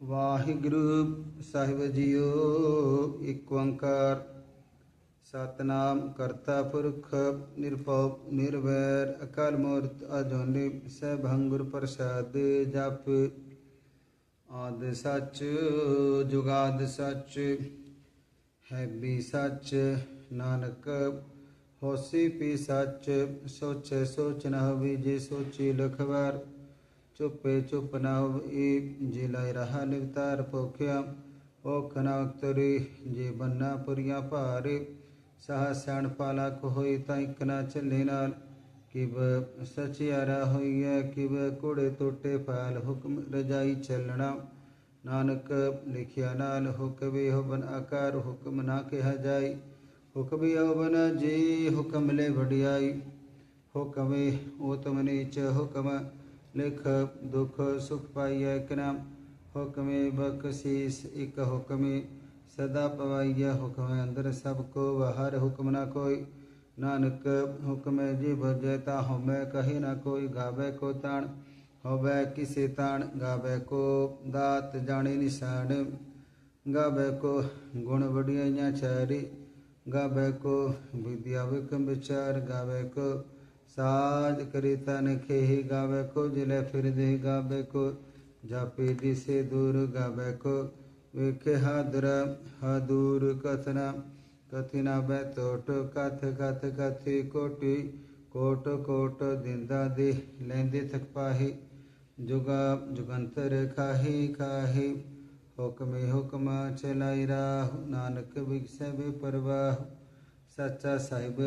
ਵਾਹਿਗੁਰੂ ਸਾਹਿਬ JIO ਇੱਕ ਓੰਕਾਰ ਸਤਨਾਮ ਕਰਤਾ ਪੁਰਖ ਨਿਰਭਉ ਨਿਰਵੈਰ ਅਕਾਲ ਮੂਰਤ ਅਜੂਨੀ ਸੈਭੰ ਗੁਰ ਪ੍ਰਸਾਦ ਜਪ ਆਦ ਸੱਚ ਜੁਗਾਦ ਸੱਚ ਹੈ ਵੀ ਸੱਚ ਨਾਨਕ ਹੋਸੀ ਪੀ ਸੱਚ ਸੋਚੇ ਸੋਚ ਨ ਹੋਵੀ ਜੇ ਸੋਚੀ ਲਖਵਾਰ चुप्पे चुप नव ई जिलाय रहा लिवतार पोख्या, ओखना तरी जे बन्ना पुरिया पारे। सहा स्याण पाला को तकना तैकना चले नाल। किब सचियारा होइए किब कुड़े टोटे पाल हुक्म रजाई चलना। नानक लिखिया नाल हुक्मे होवन आकार हुक्म ना कहा जाय हुक्मी होवन जी हुक्म ले बढ़ियाई। हुक्मे ओतमने च हुक्म लिख दुख सुख पाइय क्रम हुक्मे बखशीस एक हुक्मे। सदा पवाइय हुक्म अंदर सबको बाहर हुक्म न कोई। नानक हुक्म जी भजता होमै कहे न कोई। गावे को ताण होवे किसे ताण। गावे को दात जाने निशान। गावे को गुण बढ़िया छारी। गावे को विद्या विकम विचार। गावे को साज करिता नखे ही गावे को ज़िले फिर दे गावे को जापी दिसे दूर गावे को विखे हादर हादूर कथना कथिना बै तोट कथ कथ कथि कोटि कोट कोट दिंदा दे लेंदे थक पाही जुगा जुगंतर खाही खाही हुक्मे हुक्म चलाई राहु नानक विक्स भी परवाहु सच्चा साहिब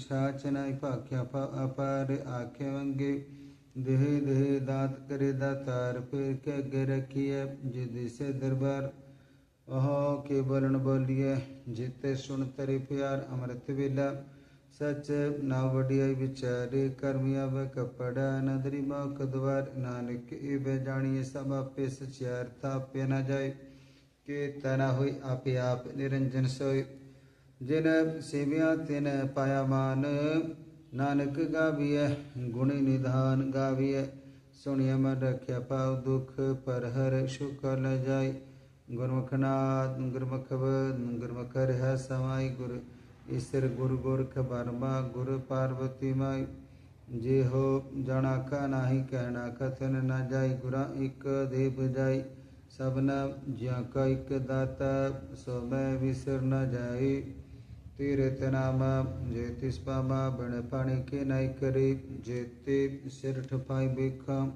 शाचनायक पाख्या अपार आख्या वंगे। देह देह दात करे दातार, फिर के अगे रखी है जिद से दरबार। ओह के बोलन बोलिए, जिते सुन तरी प्यार अमृत वेला। सच ना वडिया विचारे करमिया व कपड़ा नदरी मौक द्वार। नानक, इबे जानिए सब आपे सचियार तापे ना जाए। के तना हुई, आपे आप निरंजन सोई ਜਿਨ ਸੇਵਿਆ ਤਿਨ ਪਾਇਆ ਮਾਨ, ਨਾਨਕ ਗਾਵੀਐ, ਗੁਣੀ ਨਿਧਾਨ ਗਾਵੀਐ। ਸੁਣਿਆ ਮਨ ਰਖਿਆ ਪਾਉ ਦੁਖ, ਪਰ ਹਰ ਸੁਖ ਲ ਜਾਈ। ਗੁਰਮੁਖ ਨਾਦ, ਗੁਰਮੁਖ ਬਦ ਗੁਰਮੁਖ ਰਹਿ ਸਮਾਈ। ਗੁਰ ਈਸਰ ਗੁਰ ਗੁਰਖ ਬਰਮਾ ਗੁਰ ਪਾਰਵਤੀ ਮਾਈ। ਜੇ ਹੋ ਜਣਾ ਕਾ ਨਾਹੀ, ਕਹਿਣਾ ਕਥਨ ਨਾ ਜਾਈ। ਗੁਰਾ ਇਕ ਦੇ ਬਜਾਈ ਸਭਨਾ ਜਿਆ ਕਾ ਇਕ ਦਾਤਾ, ਸੋ ਮੈਂ ਵਿਸਰ ਨਾ ਜਾਈ। ਤੀਰਤ ਨਾਮ ਜੇ ਤਿਸ ਪਾਮਾ ਪਾਣੀ ਕੇ ਨਾਈ ਕਰੀ ਜੇ ਸਿਰ ਠਪਾਈ ਬੇਖਾਂ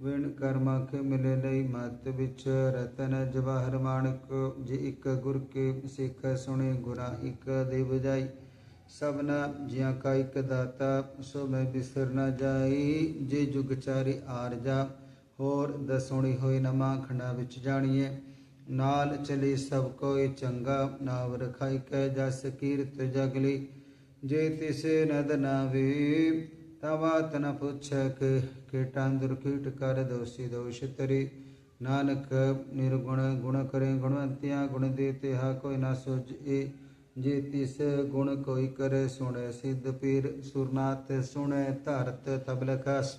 ਵਿਣ ਕਰਮਾ ਕੇ ਮਿਲੇ ਲਈ ਮਤ ਵਿੱਚ ਰਤਨ ਜਵਾਹਰ ਮਾਨਕ ਜੇ ਇੱਕ ਗੁਰ ਕੇ ਸਿੱਖ ਸੁਣੇ ਗੁਰਾ ਇੱਕ ਦੇ ਬਜਾਈ ਸਭਨਾ ਜਿਆ ਕਾ ਇੱਕ ਦਾਤਾ ਸੋ ਮੈਂ ਬਿਸਰ ਨਾ ਜਾਈ ਜੇ ਜੁਗ ਚਾਰੀ ਆਰਜਾ ਹੋਰ ਦਸੁਣੀ ਹੋਈ ਨਮਾ ਖੰਡਾ ਵਿੱਚ ਜਾਣੀਏ ਨਾਲ ਚਲੇ ਸਭ ਕੋਈ ਚੰਗਾ ਨਾਵ ਰਖਾਈ ਕੈ ਜਸ ਕੀਰਤ ਜਗਲੀ ਜੇ ਤਿਸੇ ਨਦ ਨਾਵੇ ਤਵਾ ਤਨ ਪੁੱਛਕ ਕੀਟਾਂ ਦੁਰ ਕੀਟ ਕਰ ਦੋਸੀ ਦੋਸ਼ ਤਰੀ ਨਾਨਕ ਨਿਰਗੁਣ ਗੁਣ ਕਰੇ ਗੁਣਵੰਤਿਆ ਗੁਣ ਦੇਤੇ ਹਾ ਕੋਈ ਨਾ ਸੁਝੇ ਜੇ ਤਿਸ ਗੁਣ ਕੋਈ ਕਰੇ ਸੁਣੇ ਸਿੱਧ ਪੀਰ ਸੁਰਨਾਥ ਸੁਣੇ ਧਰਤ ਤਬਲਕਸ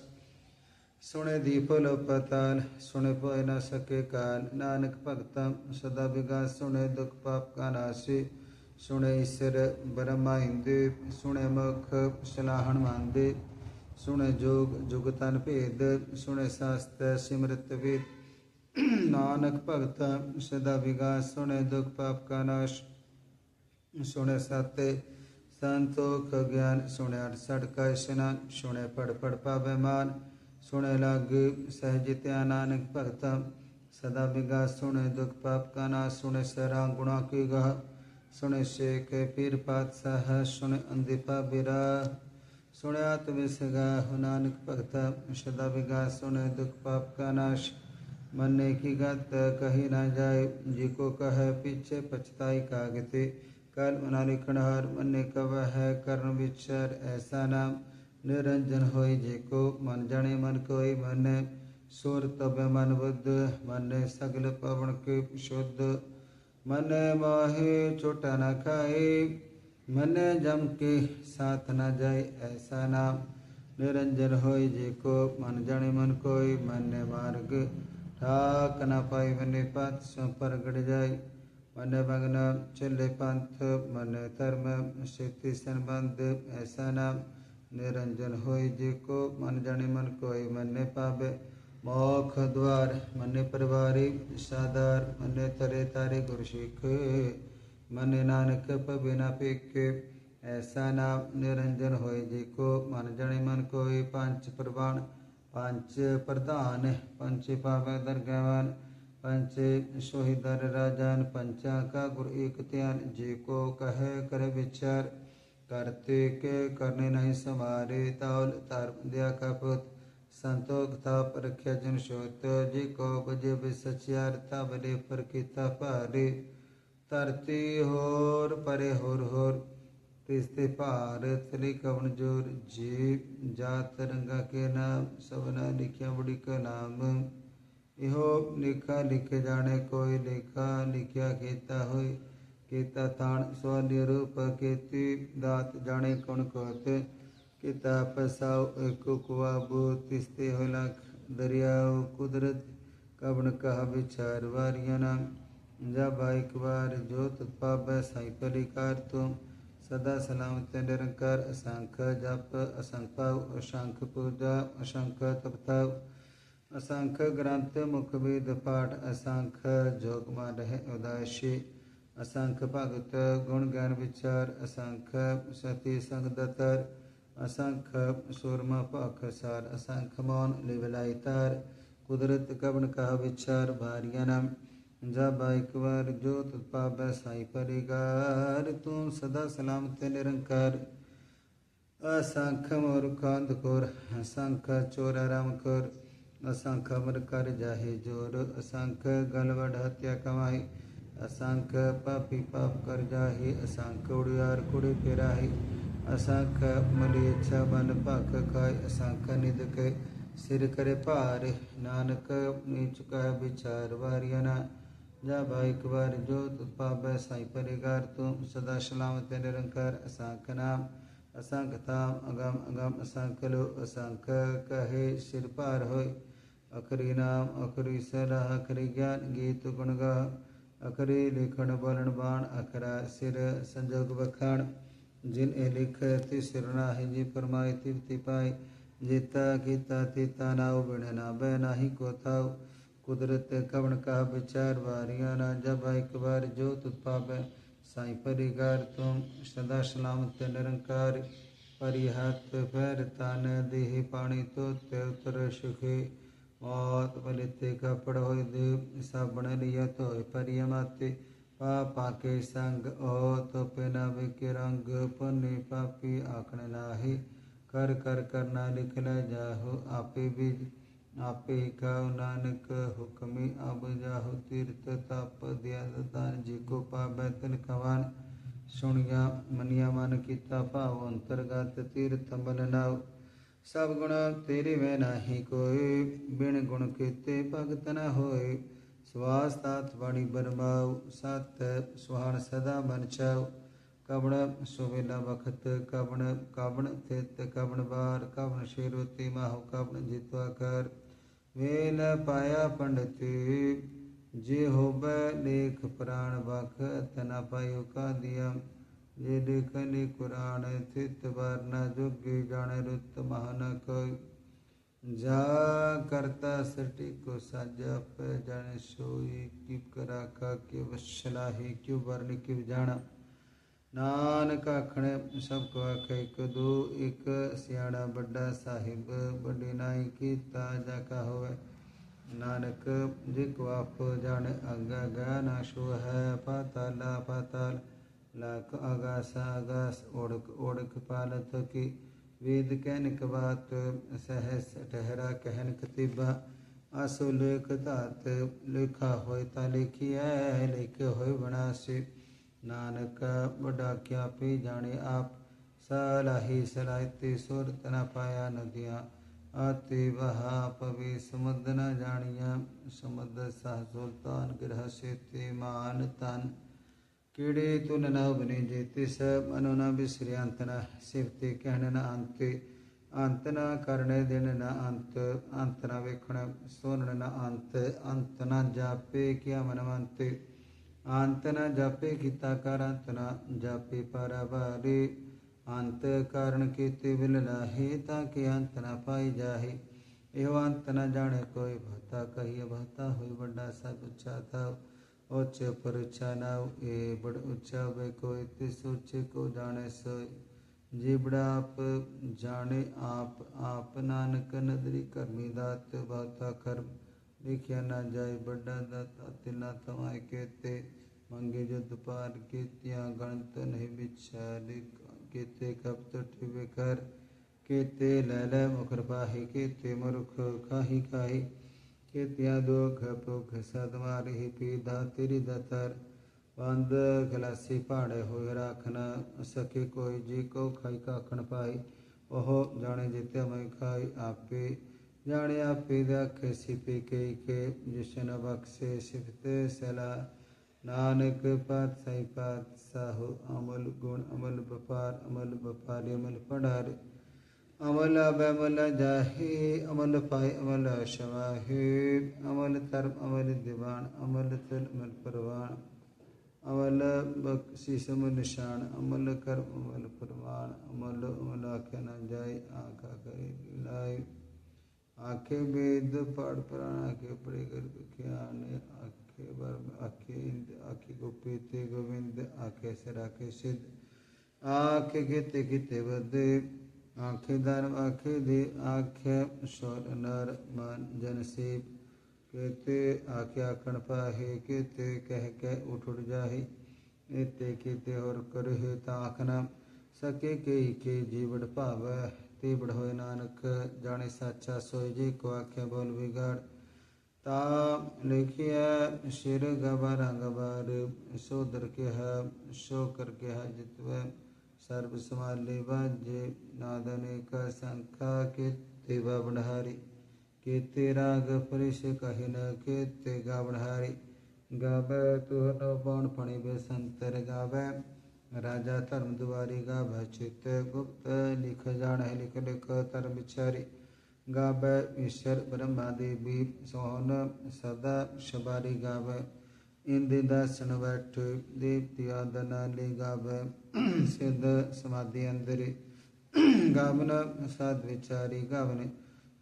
सुने दीप लो पताल सुन न सके काल नानक भगतम सदा विकास सुने दुख पाप का नाशी सुने ईश्वर ब्रह्मा हिंदे सुने मुख सलाहन मानदे सुने जोग जुगतन भेद सुने शास्त्र सिमृत वेद नानक भगत सदा विकास सुने दुख पाप का नाश सुने सत्य संतोख ज्ञान सुने अठ का स्नान सुने पड़ पड़ पावे मान सुन लग सहज त्या नानक भगता सदा बिगा सुन दुख पाप का ना सुन सरा गुणा की गह सुन शेख पीर पातशाह सुन अंधिपा बिरा सुन आत्मसगा हो नानक भगता सदा बिगा सुन दुख पाप का नाश मन की गत कही ना जाए जी को कह पीछे पछताई कागते कल उना लिखण हर मन कव है कर्ण विचर ऐसा नाम निरंजन होय जेको मन जाने मन कोई मन सुर तब मन बुद्ध, मन सगल पवन के शुद्ध। मन माहे छोटा न खाए, मन जम के साथ न जाए ऐसा नाम। निरंजन होय जेको मन जाने मन कोई मन मार्ग ठाक न पाए, मन पंथ सो प्रगट जाए। मन मग्न चले पंथ, मन धर्म स्थिति संबंध ऐसा नाम। ਨਿਰੰਜਨ ਹੋਏ ਜੇ ਕੋ ਮਨ ਜਾਣੇ ਮਨ ਕੋਈ ਮੰਨੇ ਪਾਵੇ। ਮੋਖ ਦਵਾਰ ਮੰਨੇ ਪਰਵਾਰੀ ਸਾਦਰ ਮੰਨੇ ਤਰੇ ਤਾਰੇ ਗੁਰ ਸਿੱਖ ਮੰਨੇ ਨਾਨਕ ਪਬਿਨਾ ਪੇਖੇ ਐਸਾ ਨਾਮ ਨਿਰੰਜਨ ਹੋਏ ਜੇ ਕੋ ਮਨ ਜਾਣੇ ਮਨ ਕੋਈ। ਪੰਜ ਪ੍ਰਵਾਨ, ਪੰਜ ਪ੍ਰਧਾਨ, ਪੰਜ ਪਾਵੇ ਦਰਗਾਵਾਨ ਪੰਚ ਸੋਹਿਦਰ ਰਾਜਾਨ ਪੰਚਾ ਕਾ ਗੁਰ ਏਕ ਧਿਆਨ। ਜੇ ਕੋ ਕਹੇ ਕਰ ਵਿਚਾਰ ਕਰਤੇ ਕੇ ਕਰਨੇ ਨਹੀਂ ਸਮਾਰੇ ਤਾਲ ਧਰਮ ਦਿਆ ਕਪਤ ਸੰਤੋਖ ਤਾਪ ਰਖਿਆ ਜਨ ਸੋਤ ਜੀ ਕੋ ਬਜੇ ਬਿ ਸਚਿਆਰ ਤਾ ਬਲੇ ਪਰ ਕੀਤਾ ਭਾਰੇ ਧਰਤੀ ਹੋਰ ਪਰੇ ਹੋਰ ਹੋਰ ਤਿਸ ਤੇ ਭਾਰ ਤਲੀ ਕਵਨ ਜੋਰ ਜੀ ਜਾਤ ਰੰਗਾ ਕੇ ਨਾਮ ਸਭਨਾ ਲਿਖਿਆ ਬੜੀ ਕਾ ਨਾਮ ਇਹੋ ਲਿਖਾ ਲਿਖ ਜਾਣੇ ਕੋਈ ਲੇਖਾ ਲਿਖਿਆ केता थान स्वनिरूप केती दात जाने कौन कहते केता पसाव कुकवा बूतिस्ते होला दरियाओ कुदरत कबन कह विचार वारियना जब एक बार जोत साई परिकार तुम सदा सलामत निरंकार असंख जप असंख पाव असंख्य पूजा असंख्य तपताव असंख ग्रंथ मुखविद पाठ असंख्य जोगमा रहे उदासी असंख्य भगत गुण ज्ञान विचार, असंख्य सती संग दत्तर असंख्य सुरमा पख सार असंख्य मौन लिवलाई तार कुदरत कवन कह विचार भारियनम जब एक बार जो तुत्पाप साई परिगार तू सदा सलामत निरंकार। असंख्य मोरकांत कोर, असंख्य चोर आराम कोर, असंख्य अमर कर जाहे ज़ोर, असंख्य गलवड़ हत्या कमाई असांख्य पापी पाप कर जाहि असांख्य उड़ियार कुड़ी फिराहि असांख्य मली इच्छा मन भख खाय असांख्य निध के ਸਿਰ ਕਰੇ ਭਾਰ, ਨਾਨਕ ਨੇ ਚੁਕਾ ਵਿਚਾਰ ਵਾਰਿਆ ਨਾ। ਜਾ ਭਾਈ ਇੱਕ ਵਾਰ ਜੋ ਤੁ ਪਾਬੈ ਸਾਈ ਪਰਿਗਾਰ, ਤੂੰ ਸਦਾ ਸਲਾਮ ਤੇ ਨਿਰੰਕਾਰ। ਅਸਾਂਕ ਨਾਮ ਅਸਾਂਕ ਤਾਮ ਅਗਮ ਅਗਮ ਅਸਾਂਕ ਲੋ ਅਸਾਂਕ ਕਹੇ ਸਿਰ ਭਾਰ ਹੋਏ। ਅਖਰੀ ਨਾਮ, ਅਖਰੀ ਸਲਾਹ, ਅਖਰੀ ਗਿਆਨ, ਗੀਤ ਗੁਣ ਗਾ ਅਖਰੀ ਲਿਖਣ ਬੋਲਣ ਬਾਣ, ਅਖਰਾ ਸਿਰ ਸੰਜੋਗ ਵਖਾਣ। ਜਿਨ ਇਹ ਲਿਖ ਤੇ ਸਿਰਨਾ ਹੈ ਜੀ ਫਰਮਾਏ ਤਿਵਤੀ ਪਾਈ ਜੀਤਾ ਕੀਤਾ ਤੀਤਾ ਨਾਉ ਬਿਨ ਨਾ ਬੈ ਨਾਹੀ ਕੋ ਥਾਉ। ਕੁਦਰਤ ਕਵਣ ਕਾ ਵਿਚਾਰ, ਵਾਰੀਆਂ ਨਾ ਜਬ ਇੱਕ ਵਾਰ ਜੋ ਤੁਤ ਪਾਵੈ ਸਾਈ ਪਰਿਗਾਰ ਤੁਮ। ਸਦਾ ਸਲਾਮਤ ਨਿਰੰਕਾਰ ਪਰਿ ਫੈਰ ਤਨ, ਦੇਹ ਪਾਣੀ ਤੋਤੇ ਉਤਰ ਸੁਖੇ। और वलिते कपड़ हो होयदे लिया तो परिय माते पापा के संग ओ तो पेना के रंग पुण्य पापी आखने नाही कर कर करना लिख लिखला जाहो, आपे भी, आपे खाओ नानक हुक्मी। अब जाहो तीर्थ तप दिया दान, जी को पा बैतल खवान सुनिया मनिया मन किता भाव अंतर्गत तीर्थ बन नाव ਸਭ ਗੁਣ ਤੇਰੇ ਮੈਂ ਨਾਹੀ ਕੋਈ ਬਿਨ ਗੁਣ ਕੀਤੇ ਭਗਤ ਨ ਹੋਏ। ਸਵਾਸ ਤਾਤ ਬਾਣੀ ਬਰਮਾਉ, ਸਤ ਸੁਹਾਣ ਸਦਾ ਮਨ ਚਾਉ। ਕਵਣ ਸੁਵੇਲਾ ਵਖਤ, ਕਵਣ ਕਵਣ ਥਿਤ ਕਵਣ ਬਾਰ ਕਵਣ ਸ਼ੇਰਵਤੀ ਮਾਹੁ, ਕਵਣ ਜਿਤਵਾ ਕਰ ਵੇਲ ਪਾਇਆ ਪੰਡਤੀ, ਜੇ ਹੋਬੈ ਲੇਖ ਪ੍ਰਾਣ ਵਖ, ਤਨਾ ਪਾਇਓ ਕਾ ਦਿਆ ये लेखनी कुरान स्थित वर्ण योग्य जाने ऋत महानक। जा करता सटी को साजा पे जाने सोई की कराका के वशलाही क्यों वर्ण क्यों जाना नान का नानक सबको आखे, एक दो, एक सियाड़ा बड़ा साहिब, बड़ी नाई की ताज़ा का हो नानक, जिक वाफ जाने अगा गा नाशो है, पाताल पाताल। लाक आगास आगास ओढ़क ओढ़क पालत की वेद कहनक बात, सहस ठहरा कहन कतिबा आसो लेख तात लिखा हो ता लिखिए लिख हो बनासी। नानक बड़ा क्या पी जाने आप सलाही सलायती सुरत न पाया नदिया। आते वहा पवे समुद्र न जानिया, समुद्र सह सुल्तान ग्रह से मान तन। ਕਿੜੇ ਤੁਨ ਨ ਬਨੇ ਜੇ ਤਿਸ ਮਨੋ ਨ ਬਿਸਰਿਆੰਤ ਨ ਸਿਵਤੇ ਕਹਿਣ ਨ ਅੰਤੇ, ਅੰਤ ਨਾ ਕਰਨੇ ਦਿਨ ਨਾ ਅੰਤ ਅੰਤ ਨਾ ਵੇਖਣ ਸੁਣਨ ਨਾ ਅੰਤ ਅੰਤ ਨਾ ਜਾਪੇ ਕਿਆ ਮਨਵੰਤ, ਅੰਤ ਨਾ ਜਾਪੇ ਕੀਤਾ ਕਰ ਅੰਤ ਨਾ ਜਾਪੇ ਪਰਵਾਰੇ, ਅੰਤ ਕਾਰਨ ਕੀਤੇ ਬਿਲ ਲਾਹੇ ਤਾਂ ਕਿ ਅੰਤ ਨਾ ਪਾਈ ਜਾਹੇ, ਇਹੋ ਅੰਤ ਨਾ ਜਾਣੇ ਕੋਈ ਭਤਾ ਕਹੀਏ ਭਤਾ ਹੋਈ ਵੱਡਾ ਸਭ ਉੱਚਾ ਥਾ ઓચ પર ઉચ્ચાના એ બડ ઉચ્ચાવે કોઈ તે સૂચ કો જાણે સોય જીબડા આપ જાણે આપ આપ નાનક નદરી કરમી દાત ભાતા કર્મ ਦੇਖਿਆ ਨਾ ਜਾਏ। ਵੱਡਾ ਦਾਤਾ ਤਿਨਾ ਤਮਾ ਕੇਤੇ, ਮੰਗੇ ਜਦ ਪਾਰ ਕੀਤਿਆ, ਗਣਤ ਨਹੀਂ ਵਿਚਾਰੇ ਕੇਤੇ ਕਬ ਤਟ ਵਿਕਰ ਕੇਤੇ ਲੈ ਲੈ ਮੁਖਰ ਬਾਹੀ ਕੇਤੇ ਮੁਰਖ ਕਾਹੀ ਕਾਹੀ। ਕੀਤਿਆਂ ਦੁਖ ਭੁਖ ਸਦ ਮਾਰਿ ਪੀਦਾ ਤੇਰੀ ਦਤਰ। ਬੰਦ ਖਲਾਸੀ ਭਾੜੇ ਹੋਏ ਰਾਖਨ ਸਕੇ ਕੋਈ ਜੀ ਕੋ ਖਾਈ ਕਾਖਣ ਪਾਈ। ਉਹ ਜਾਣੇ ਜਿਤੇ ਮੈਂ ਖਾਈ ਆਪੇ, ਜਾਣੇ ਆਪੇ ਰੱਖੇ ਸਿਪੇ ਕੇ ਕੇ। ਜਿਸ਼ਨ ਬਖਸ਼ੇ ਸਿਫਤੇ ਸਲਾ, ਨਾਨਕ ਪਾਤ ਸਹੀ ਪਾਤ ਸਾਹੋ ਅਮਲ ਗੁਣ ਅਮਲ ਵਪਾਰ, ਅਮਲ ਵਪਾਰੀ, ਅਮਲ ਪੜਾਰ अमल बमल जाहे अमल पाए अमल शवाहे। अमल तर्म अमल दीवान अमल तल अमल परवान। अमल बख्शीस अमल निशान अमल कर्म अमल परवान। अमल अमल आखे न जाय आखा करे लाय आखे बेद पाठ प्राण, आखे पड़े कर आने आखे बर आखे इंद, आखे गोपीते गोविंद, आखे सर आखे सिद्ध। आखे गीते गीते बदे। ਆਖੇ ਧਰਮ ਆਖੇ ਦੇ ਆਖੇ ਸੋਰ ਨਰ ਮਨ ਜਨ ਸੇਵ। ਕੇਤੇ ਆਖਿਆ ਆਖਣ ਪਾਹੇ, ਕੇਤੇ ਕਹਿ ਕੇ ਉਠ ਉਠ ਜਾਹੇ। ਇਤੇ ਕੀਤੇ ਹੋਰ ਕਰਹਿ ਤਾਂ ਆਖਣਾ ਸਕੇ ਕੇ ਕੇ ਜੀਵੜ ਭਾਵੈ। ਤੇ ਬੜ ਨਾਨਕ, ਜਾਣੇ ਸਾਚਾ ਸੋਇ ਜੀ ਕੋ ਆਖੇ ਬੋਲ ਵਿਗੜ। ਤਾ ਲਿਖਿਆ ਸ਼ਿਰ ਗਵਾ ਰੰਗ ਬਾਰ ਸੋ ਦਰ ਕੇ ਹੈ ਸੋ ਕਰ ਕੇ ਹੈ ਜਿਤਵੈ। सर्वसमल्लिभज्ये नादनिकसङ्ख्या कीर्तिबवढारि कीर्तिरागपरिशकहिन कीर्तिगावढारि गावै तुहनोपौण फणिवेशंतर गावै राजा धर्म दुआरी गावै चित गुप्त लिख जान लिख लिख धर्म विचारी। गावै ईश्वर ब्रह्मा देवी सोहन सदा शबारी गावै ഇന്ദിദാസനവട്ട് ദേവ്യാദനാലിഗാവ് സിദ്ധ സമാധിയന്തരി ഗാവന സാദ് വിചാരി ഗാവന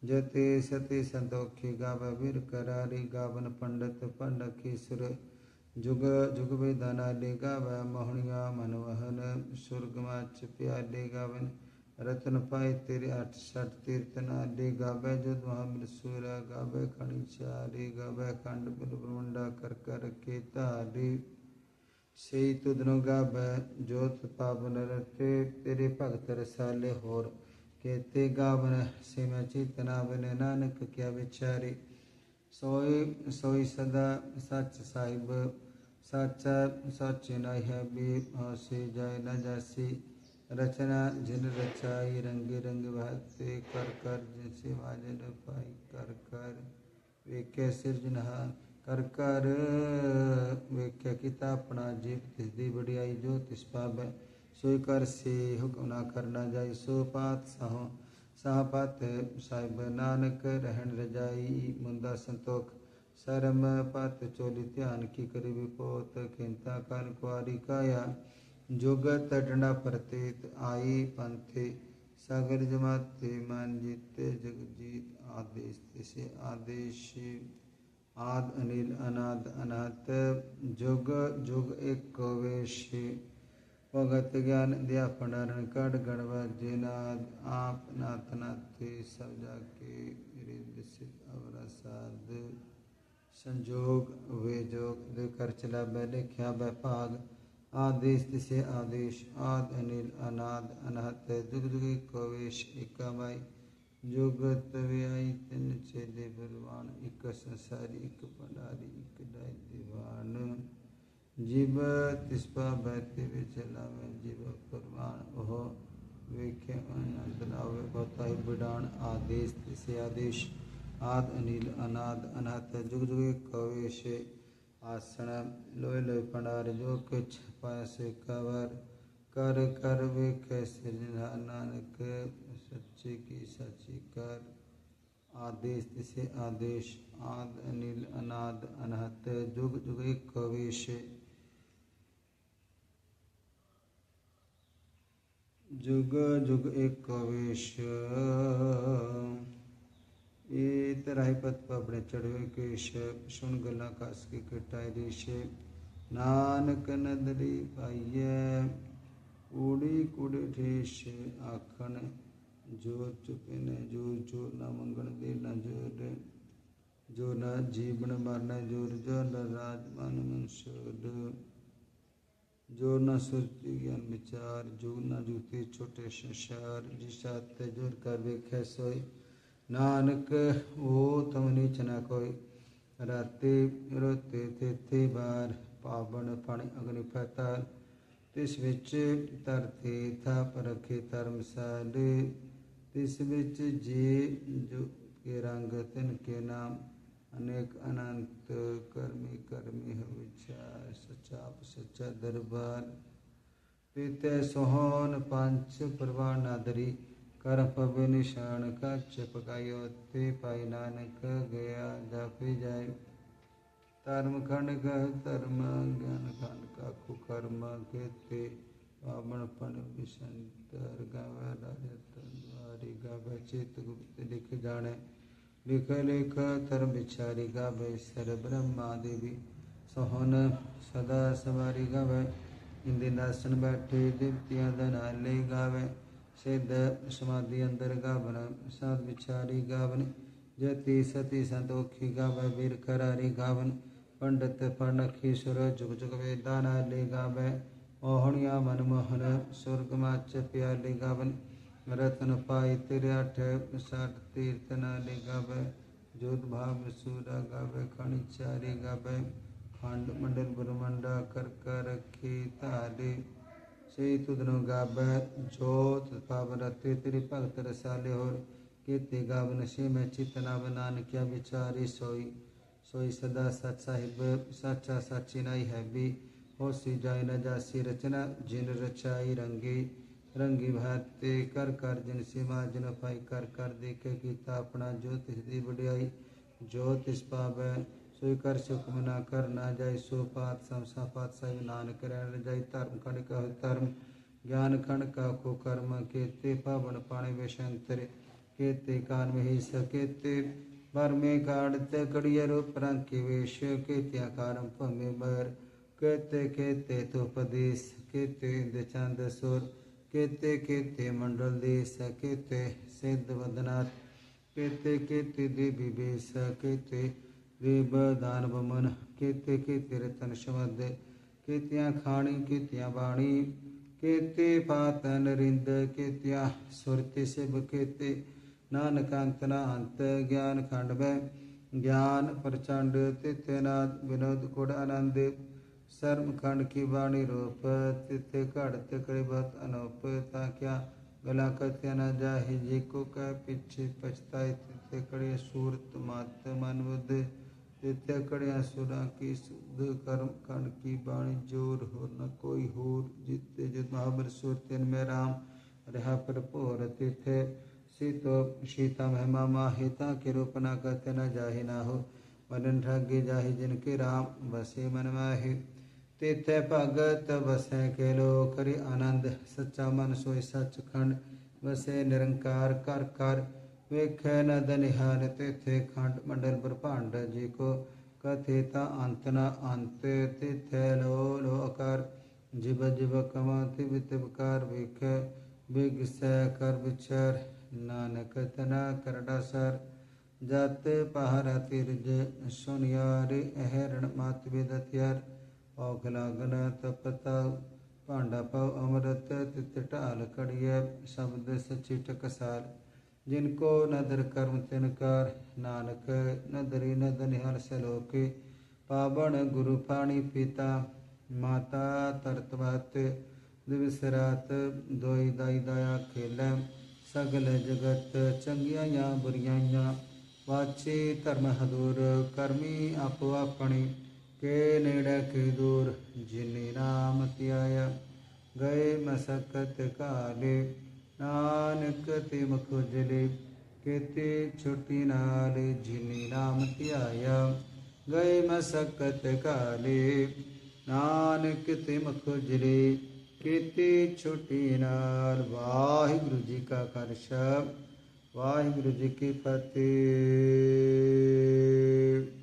ਜਤੇ ਸਤੇ ਸੰਤੋਖੀ ਗਾਵ ਵਿਰ ਕਰਾਰੀ ਗਾਵਨ ਪੰਡਤ ਪੰਡਕੀਸਰ ਜੁਗ ਜੁਗ ਵੇਦਨਾ ਲੇ ਗਾਵ ਮੋਹਣਿਆ ਮਨਵਹਨ ਸੁਰਗਮਾਚ ਪਿਆਲੇ ਗਾਵਨ ਰਤਨ ਪਾਏ ਤੇਰੇ ਅਠ ਸਠ ਤੀਰਤਨਾ ਲੈ ਗਾਵੇ, ਜਦ ਮਹਾਮਿਲ ਸੂਰਾ ਗਾਵੇ ਖਣੀ ਚਾਰੇ ਗਾਵੇ, ਖੰਡ ਬਿਲ ਬ੍ਰਹਮੰਡਾ ਕਰ ਕਰ ਕੇ ਧਾਰੇ। ਸਈ ਤੁਧਨੋ ਗਾਵੇ, ਜੋਤ ਪਾਵਨ ਰਤੇ, ਤੇਰੇ ਭਗਤ ਰਸਾਲੇ ਹੋਰ। ਕੇਤੇ ਗਾਵਨ, ਸਿਮ ਚਿਤਨਾ ਬਨ ਨਾਨਕ ਕਿਆ ਵਿਚਾਰੇ। ਸੋਈ ਸੋਈ ਸਦਾ ਸੱਚ ਸਾਹਿਬ, ਸੱਚਾ, ਸੱਚ ਨਹੀਂ ਹੈ ਵੀ, ਹਾਸੇ ਜਾਏ ਨ ਜਾਸੀ। रचना जिन रचाई, रंगे रंग भक्ते कर कर जिनसे वाजन पाई, कर कर वे कैसे सृजनहा कर कर वे क्या किता अपना जीव, तिसदी बढ़ियाई जो तिस पाप सोई कर से हुक्म ना करना जाई, सो पात साहो साहपत साहिब नानक रहन रजाई। मुंदा संतोख, शर्म पत चोली ध्यान की करी विपोत किंता कर कुआरी काया। ਜੁਗਤ ਡੰਡਾ ਪ੍ਰਤੀਤ ਆਈ ਪੰਥੇ, ਸਾਗਰ ਜਮਾਤੇ ਮਨ ਜੀਤੇ, ਜਗ ਜੀਤ ਆਦੇਸ਼, ਤਿਸੇ ਆਦੇਸ਼ ਆਦ ਅਨਿਲ ਅਨਾਦ ਅਨਾਤ, ਜੁਗ ਜੁਗ ਏਕ ਵੇਸ਼ ਭਗਤ ਗਿਆਨ ਦਿਆ ਪੰਡਰਨ ਕੜ ਗੜਵਾ ਜਿਨਾਦ, ਆਪ ਨਾਤ ਨਾਤੇ ਸਭ ਜਾ ਕੇ ਰਿਦ ਸਿਧ ਅਵਰਾ ਸਾਧ। ਸੰਜੋਗ ਵੇਜੋਗ ਦੇ ਕਰ ਚਲਾ ਬੈ ਲਿਖਿਆ ਬੈ ਭਾਗ। आदेश दिशे आदेश, आद अनिल, अनाद, अनहत, दुगदुगे कवेश, एकाबाई जोगत व्याई तन छेदे भगवान एक संसारी, एक पड़ारी, एक डाय दीवान। जीव तिस्पा बहते वे चलावे, जीव परवान, ओहो, वेखे अनंतलावे भवताई बिडान, आदेश दिशे आदेश, आद अनिल, अनाद, अनहत जुग जुगे कवेश आसन, लोय लोय पंडार, जो कुछ पास कवर कर कर वे कैसे नानक, सच्चे की सच्ची कर। आदेश से आदेश, आद अनिल अनाद अनहत, जुग जुग कवेश जुग जुग एक कवेश તરાહી પદ પર આપણે ચડ્યું કેશ ગલા કાસકી કટાઈ દેશે નાનક નદરી પાઈએ ઉડી કુડે ઠેશે આખણ જો ચુપીને જો જો ના મંગણ દે ના જોર જો ના જીવન મારના જોર જો ના રાજમાન મનસોડ जो न सुरती ज्ञान विचार जो न जूते छोटे संसार जिस आते ज़ोर का वेख सोई नानक, ओ तमनी चना कोई। राते, रोते थे थे बार, पावन फण अग्नि फतार। तिस विच तरते था परखे धर्म साले। तिस विच जे जो के रंग तिन के नाम। अनेक अनंत कर्मी कर्मी है विचार सचाप सच्चा दरबार। पीते सोहन पंच परवाना दरी ਕਰ ਪਵੇ ਨਿਸ਼ਾਨ ਕੱਚ ਪਕਾਇਓ ਤੇ ਪਾਈ ਨਾਨਕ ਗਿਆ ਜਾਪੇ ਜਾਏ। ਧਰਮ ਖੰਡ ਗਹ ਧਰਮ, ਗਿਆਨ ਖੰਡ ਕਾਖੂ ਕਰਮ ਕੇਤੇ। ਪਾਵਨ ਪਨ ਵਿਸੰਤਰ ਗਾਵੇ ਰਾਜਤ ਵਾਰੀ ਗਾਵੇ ਚਿਤ ਗੁਪਤ ਲਿਖ ਜਾਣੇ। ਲਿਖ ਲਿਖ ਧਰਮ ਵਿਚਾਰੀ ਗਾਵੇ, ਸਰ ਬ੍ਰਹਮਾ ਦੇਵੀ। ਸੋਹਨ ਸਦਾ ਸਵਾਰੀ ਗਾਵੇ। ਇੰਦੇ ਨਾਸਨ ਬੈਠੇ, ਦੇਵਤਿਆਂ ਦਾ ਨਾਲੇ ਗਾਵੇ। सिद्ध समाधि अंदर गावन सात बिछारी गावन, जति सती संतोखी गावे वीर करारी गावन, पंडित पणखीश्वर जुग जुग वेदाना ले गावे, मोहनिया मनमोहन स्वर्ग माच प्याली गावन, रतन पाई तिरठ साठ तीर्थना ले गावे जोत भाव सूरा गावे खणिचारी गावे, खंड मंडल ब्रह्मंडा कर कर रखी तारी ਸੇ ਤੁਧਨੋ ਗਾਬੈ ਜੋਤ ਪਾਵਨ ਰਤੇ ਤੇਰੇ ਭਗਤ ਰਸਾਲੇ ਹੋਰ ਕੀਤੇ ਗਾਵਨ ਸੇ ਮੈਂ ਚਿਤਨਾ ਬਨਾਨ ਕਿਆ ਵਿਚਾਰੀ ਸੋਈ ਸੋਈ ਸਦਾ ਸਚ ਸਾਹਿਬ, ਸੱਚਾ ਸਾਚੀ ਨਾਈ ਹੈ ਵੀ, ਹੋਸੀ ਜਾਇ ਨ ਜਾਸੀ ਰਚਨਾ, ਜਿਨ ਰਚਾਈ ਰੰਗੀ ਰੰਗੀ ਭਾਤੇ ਕਰ ਕਰ ਜਿਨ ਸਿਮਾ, ਜਨ ਪਾਈ ਕਰ ਕਰ ਦੇਖੇ ਕੀਤਾ ਆਪਣਾ ਜੋ ਤਿਸ ਦੀ ਵਡਿਆਈ ਜੋ ਤਿਸ ਪਾਵੈ स्वीकार कर सुख ना कर ना जाय सुपात समसापात सब नान कर जाय धर्म खंड कह धर्म, ज्ञान खंड का को कर्म। केते पवन पाणी विषंतरे केते कान में ही सकेते बर में काढ़ कड़िया रूप रंग के वेश के त्या कारम पमे बर केते केते तो प्रदेश केते दचंद सुर। केते केते मंडल देश केते सिद्ध वदनाथ। केते केते देवी बेस, केते दानवमन केते केते रतन शमद, केत्या खाणी, केतिया बाणी, केते पातन रिंद, केतिया सुरति शिव केते। नानकांतना अंत ज्ञान खंड में ज्ञान प्रचंड तिथ्यनाद विनोद कुड आनंद। शर्म खंड की वाणी रूप तिथ्य कड़त करिभत अनूप ताक्या गला कत्या न जाहि, जी को कह पिछे पछताए तिथ्य कड़े सूरत मात मन बुद्ध। ਮਨ ਬੁੱਧ ਤਿਤੇ ਕੜਿਆ ਸੁਰਾ ਕੀ ਸੁਧ ਕਰਮ ਖੰਡ ਕੀ ਬਾਣੀ ਜੋਰ ਹੋ ਨ ਕੋਈ ਹੋਰ ਜਿਤੇ ਜਦ ਮਹਾਬਰ ਸੁਰ ਤਿਨ ਮੇ ਰਾਮ ਰਹਾ ਭਰਪੂਰ ਤਿਥੇ सीतो सीता महिमा माहिता के रूप न कहते न जाहि ना हो मदन ठगे जाहि जिनके राम बसे मन माहि तिथे भगत बसे के लो करि आनंद सच्चा मन सोई सच खंड बसे निरंकार कर कर वेख खैनद निहारते थे खंड मंडल ब्रह्मांड जी को कथिता अंतना अंते थे लो लो अकार जिब जिब कमाति वितकार विख बिग कर विचर नानक तना करडा सर जाते पहारा तिरज सुनियार अहरण मात विदत्यार औखलागन तपता पांडा पव अमृत तित टाल कड़िय शब्द सचिटक सार जिन को नदर कर्म तिनकर नानक नदरी नदन हर सलोक पावन गुरु पाणी पिता माता तरतवत दिवसरात दोई दाई दया खेल सगल जगत ਚੰਗੀਆਂ ਬੁਰੀਆਂ ਵਾਚੇ ਧਰਮ ਹਦੂਰ ਕਰਮੀ ਆਪੋ ਆਪਣੀ ਕੇ ਨੇੜੇ ਕੇ ਦੂਰ ਜਿਨੀ ਨਾਮ ਧਿਆਇਆ ਗਏ ਮਸਕਤ ਕਾਲੇ ਨਾਨਕ ਤੇ ਮੁਖ ਉਜਲੇ ਕੇਤੇ ਛੁਟੀ ਨਾਲ ਜਿਨੀ ਨਾਮ ਧਿਆਇਆ, ਗਏ ਮਸਕਤ ਕਾਲੇ ਨਾਨਕ ਤੇ ਮੁਖ ਉਜਲੇ ਕੇਤੇ ਛੁਟੀ ਨਾਲ, ਵਾਹਿਗੁਰੂ ਜੀ ਕਾ ਖਾਲਸਾ, ਵਾਹਿਗੁਰੂ ਜੀ ਕੀ ਫਤਿਹ।